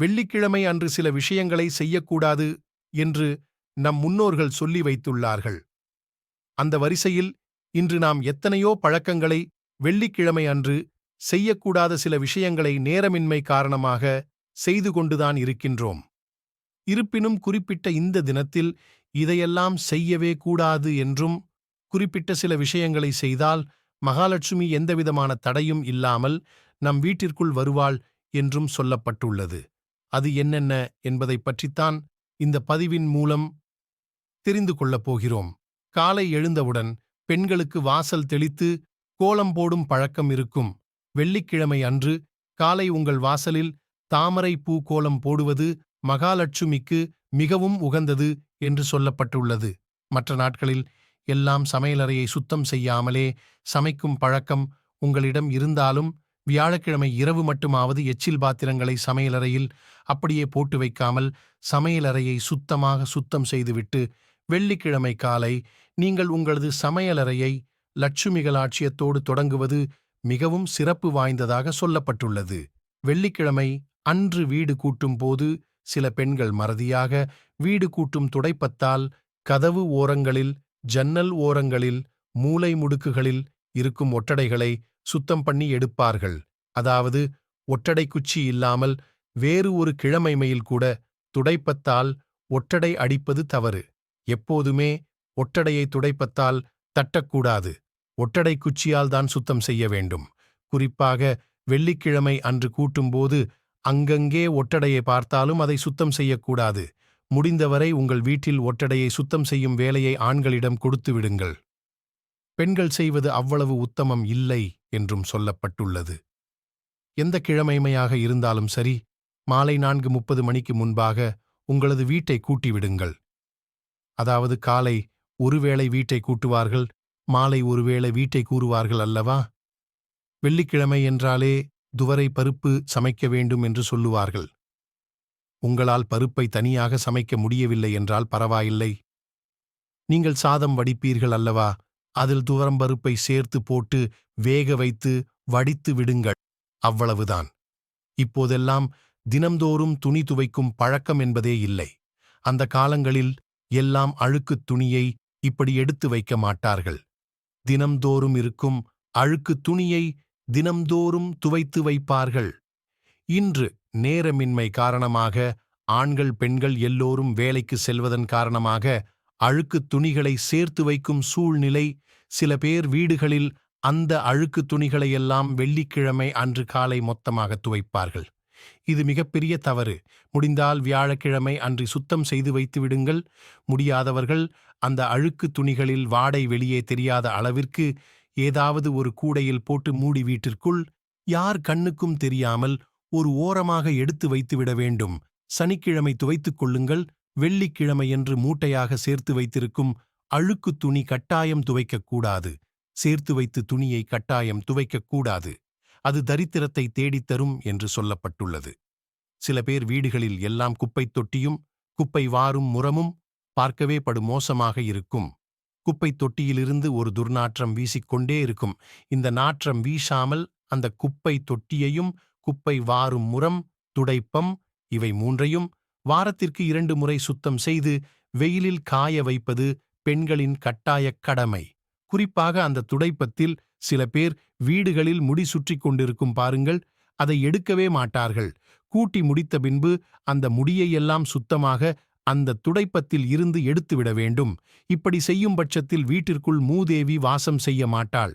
வெள்ளிக்கிழமை அன்று சில விஷயங்களை செய்யக்கூடாது என்று நம் முன்னோர்கள் சொல்லி வைத்துள்ளார்கள். அந்த வரிசையில் இன்று நாம் எத்தனையோ பழக்கங்களை வெள்ளிக்கிழமை அன்று செய்யக்கூடாத சில விஷயங்களை நேரமின்மை காரணமாக செய்து கொண்டுதான் இருக்கின்றோம். இருப்பினும் குறிப்பிட்ட இந்த தினத்தில் இதையெல்லாம் செய்யவே கூடாது என்றும் குறிப்பிட்ட சில விஷயங்களை செய்தால் மகாலட்சுமி எந்தவிதமான தடையும் இல்லாமல் நம் வீட்டிற்குள் வருவாள் என்றும் சொல்லப்பட்டுள்ளது. அது என்னென்ன என்பதைப் பற்றித்தான் இந்த பதிவின் மூலம் தெரிந்து கொள்ளப் போகிறோம். காலை எழுந்தவுடன் பெண்களுக்கு வாசல் தெளித்து கோலம் போடும் பழக்கம் இருக்கும். வெள்ளிக்கிழமை அன்று காலை உங்கள் வாசலில் தாமரை பூ கோலம் போடுவது மகாலட்சுமிக்கு மிகவும் உகந்தது என்று சொல்லப்பட்டுள்ளது. மற்ற நாட்களில் எல்லாம் சமையலறையை சுத்தம் செய்யாமலே சமைக்கும் பழக்கம் உங்களிடம் இருந்தாலும் வியாழக்கிழமை இரவு மட்டுமாவது எச்சில் பாத்திரங்களை சமையலறையில் அப்படியே போட்டு வைக்காமல் சமையலறையை சுத்தமாக சுத்தம் செய்துவிட்டு வெள்ளிக்கிழமை காலை நீங்கள் உங்களது சமையலறையை லட்சுமிகளாட்சியத்தோடு தொடங்குவது மிகவும் சிறப்பு வாய்ந்ததாக சொல்லப்பட்டுள்ளது. வெள்ளிக்கிழமை அன்று வீடு கூட்டும் போது சில பெண்கள் மறதியாக வீடு கூட்டும் துடைப்பத்தால் கதவு ஓரங்களில் ஜன்னல் ஓரங்களில் மூலை முடுக்குகளில் இருக்கும் ஒட்டடைகளை சுத்தம் பண்ணி எடுப்பார்கள். அதாவது ஒட்டடை குச்சி இல்லாமல் வேறு ஒரு கிழமைமையில் கூட துடைப்பத்தால் ஒட்டடை அடிப்பது தவறு. எப்போதுமே ஒட்டடையை துடைப்பத்தால் தட்டக்கூடாது. ஒட்டடை குச்சியால் தான் சுத்தம் செய்ய வேண்டும். குறிப்பாக வெள்ளிக்கிழமை அன்று கூட்டும்போது அங்கங்கே ஒட்டடையை பார்த்தாலும் அதை சுத்தம் செய்யக்கூடாது. முடிந்தவரை உங்கள் வீட்டில் ஒட்டடையை சுத்தம் செய்யும் வேலையை ஆண்களிடம் கொடுத்து விடுங்கள். பெண்கள் செய்வது அவ்வளவு உத்தமம் இல்லை. என்றும் சொல்லப்பட்டுள்ளது. எந்த கிழமைமையாக இருந்தாலும் சரி மாலை நான்கு முப்பது மணிக்கு முன்பாக உங்களது வீட்டை கூட்டிவிடுங்கள். அதாவது காலை ஒருவேளை வீட்டை கூட்டுவார்கள் மாலை ஒருவேளை வீட்டை கூறுவார்கள் அல்லவா? வெள்ளிக்கிழமை என்றாலே துவரை பருப்பு சமைக்க வேண்டும் என்று சொல்லுவார்கள். உங்களால் பருப்பை தனியாக சமைக்க முடியவில்லை என்றால் பரவாயில்லை. நீங்கள் சாதம் வடிப்பீர்கள் அல்லவா? அதில் துவரம்பருப்பை சேர்த்து போட்டு வேக வைத்து வடித்து விடுங்கள். அவ்வளவுதான். இப்போதெல்லாம் தினம்தோறும் துணி துவைக்கும் பழக்கம் என்பதே இல்லை. அந்த காலங்களில் எல்லாம் அழுக்குத் துணியை இப்படி எடுத்து வைக்க மாட்டார்கள். தினம்தோறும் இருக்கும் அழுக்குத் துணியை தினம்தோறும் துவைத்து வைப்பார்கள். இன்று நேரமின்மை காரணமாக ஆண்கள் பெண்கள் எல்லோரும் வேலைக்கு செல்வதன் காரணமாக அழுக்குத் துணிகளை சேர்த்து வைக்கும் சூழ்நிலை சில பேர் வீடுகளில் அந்த அழுக்கு துணிகளையெல்லாம் வெள்ளிக்கிழமை அன்று காலை மொத்தமாக துவைப்பார்கள். இது மிகப்பெரிய தவறு. முடிந்தால் வியாழக்கிழமை அன்று சுத்தம் செய்து வைத்து விடுங்கள். முடியாதவர்கள் அந்த அழுக்கு துணிகளில் வாடை வெளியே தெரியாத அளவிற்கு ஏதாவது ஒரு கூடையில் போட்டு மூடி வீட்டிற்குள் யார் கண்ணுக்கும் தெரியாமல் ஒரு ஓரமாக எடுத்து வைத்துவிட வேண்டும். சனிக்கிழமை துவைத்துக் கொள்ளுங்கள். வெள்ளிக்கிழமையன்று மூட்டையாக சேர்த்து வைத்திருக்கும் அழுக்கு துணி கட்டாயம் துவைக்கக்கூடாது. சேர்த்து வைத்து துணியை கட்டாயம் துவைக்கக்கூடாது. அது தரித்திரத்தை தேடித்தரும் என்று சொல்லப்பட்டுள்ளது. சில பேர் வீடுகளில் எல்லாம் குப்பைத் தொட்டியும் குப்பை வாரும் முறமும் பார்க்கவே படு மோசமாக இருக்கும். குப்பைத் தொட்டியிலிருந்து ஒரு துர்நாற்றம் வீசிக்கொண்டே இருக்கும். இந்த நாற்றம் வீசாமல் அந்த குப்பை தொட்டியையும் குப்பை வாரும் முறம் துடைப்பம் இவை மூன்றையும் வாரத்திற்கு இரண்டு முறை சுத்தம் செய்து வெயிலில் காய வைப்பது பெண்களின் கட்டாயக் கடமை. குறிப்பாக அந்த துடைப்பத்தில் சில பேர் வீடுகளில் முடி சுற்றி கொண்டிருக்கும் பாருங்கள் அதை எடுக்கவே மாட்டார்கள். கூட்டி முடித்த பின்பு அந்த முடியையெல்லாம் சுத்தமாக அந்த துடைப்பத்தில் இருந்து எடுத்துவிட வேண்டும். இப்படி செய்யும் பட்சத்தில் வீட்டிற்குள் மூதேவி வாசம் செய்ய மாட்டாள்.